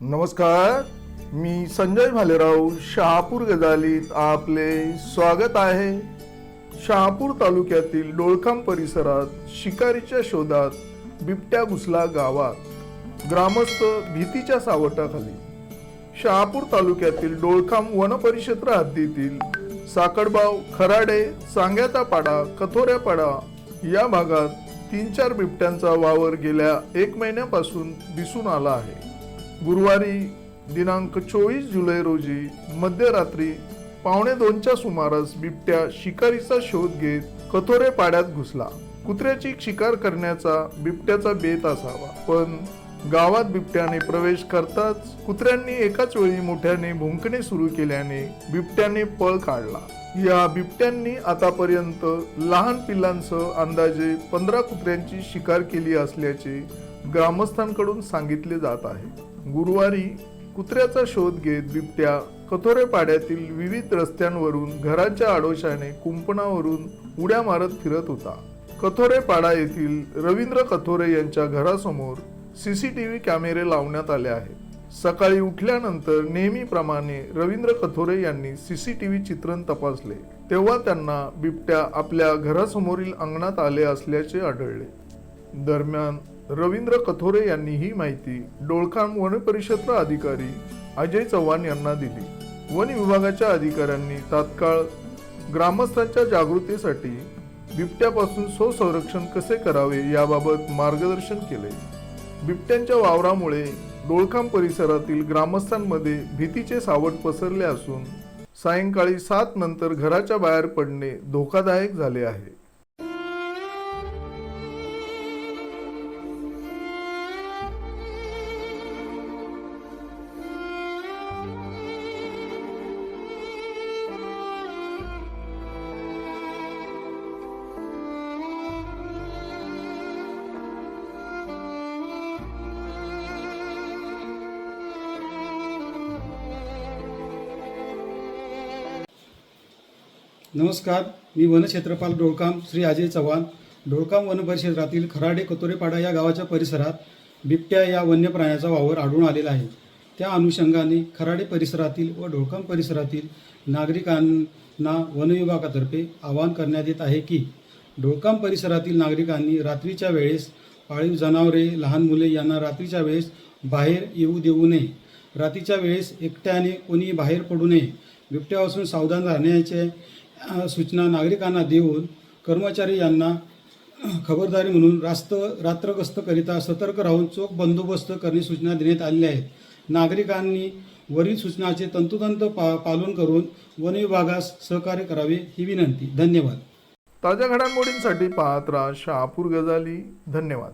नमस्कार मी संजय भालेराव शहापूर गजालीत आपले स्वागत आहे. शहापूर तालुक्यातील डोळखाम परिसरात शिकारीच्या शोधात बिबट्या घुसला गावात ग्रामस्थ भीतीच्या सावटाखाली. शहापूर तालुक्यातील डोळखाम वनपरिक्षेत्र हद्दीतील साकडबाव खराडे सांग्याचा पाडा कथोऱ्यापाडा या भागात तीन चार बिबट्यांचा वावर गेल्या एक महिन्यापासून दिसून आला आहे. गुरुवारी दिनांक चोवीस जुलै रोजी मध्यरात्री पावणे दोनच्या सुमारास बिबट्या शिकारीचा शोध घेत कथोरे पाड्यात घुसला. कुत्र्याची शिकार करण्याचा बिबट्याचा बेत असावा पण गावात बिबट्याने प्रवेश करताच कुत्र्यांनी एकाच वेळी मोठ्याने भुंकणे सुरू केल्याने बिबट्याने पळ काढला. या बिबट्यांनी आतापर्यंत लहान पिल्लांसह अंदाजे पंधरा कुत्र्यांची शिकार केली असल्याचे ग्रामस्थांकडून सांगितले जात आहे. गुरुवारी कुत्र्याचा शोध घेत बिबट्या कथोरे पाड्यातील विविध रस्त्यांवरून घराच्या आडोशाने कुंपणावरून उड्या मारत फिरत होता. कथोरे पाडा येथील रवींद्र कथोरे यांच्या घरासमोर सीसीटीव्ही कॅमेरे लावण्यात आले आहेत. सकाळी उठल्यानंतर नेहमीप्रमाणे रवींद्र कथोरे यांनी सीसीटीव्ही चित्रण तपासले. तेव्हा त्यांना बिबट्या आपल्या घरासमोरील अंगणात आले असल्याचे आढळले. दरम्यान रवींद्र कथोरे यांनी ही माहिती डोळखाम वनपरिक्षेत्र अधिकारी अजय चव्हाण यांना दिली. वन विभागाच्या अधिकाऱ्यांनी तात्काळ ग्रामस्थांच्या जागृतीसाठी बिबट्यापासून स्वसंरक्षण कसे करावे याबाबत मार्गदर्शन केले. बिबट्यांच्या वावरामुळे डोळखाम परिसरातील ग्रामस्थांमध्ये भीतीचे सावट पसरले असून सायंकाळी सात नंतर घराच्या बाहेर पडणे धोकादायक झाले आहे. नमस्कार मी वनक्षेत्रपाल डोळकाम श्री अजय चव्हाण. डोळकाम वनपरिक्षेत्रातील खराडे कतोरेपाडा या गावाच्या परिसरात बिबट्या या वन्य प्राण्याचा वावर आढळून आलेला आहे. त्या अनुषंगाने खराडे परिसरातील व डोळकाम परिसरातील नागरिकांना वनविभागातर्फे आवाहन करण्यात येत आहे की डोळकाम परिसरातील नागरिकांनी रात्रीच्या वेळेस पाळीव जनावरे लहान मुले यांना रात्रीच्या वेळेस बाहेर येऊ देऊ नये. रात्रीच्या वेळेस एकट्याने कोणी बाहेर पडू नये. बिबट्यापासून सावधान राहण्याचे सूचना नागरिकांना देऊन कर्मचारी यांना खबरदारी म्हणून रास्त रात्रगस्तकरिता सतर्क राहून चोख बंदोबस्त करणे सूचना देण्यात आलेल्या आहेत नागरिकांनी वरील सूचनाचे तंतोतंत पा पालन करून वन विभागास सहकार्य करावे ही विनंती. धन्यवाद. ताज्या घडामोडींसाठी पाहत राहा शहापूर गजाली. धन्यवाद.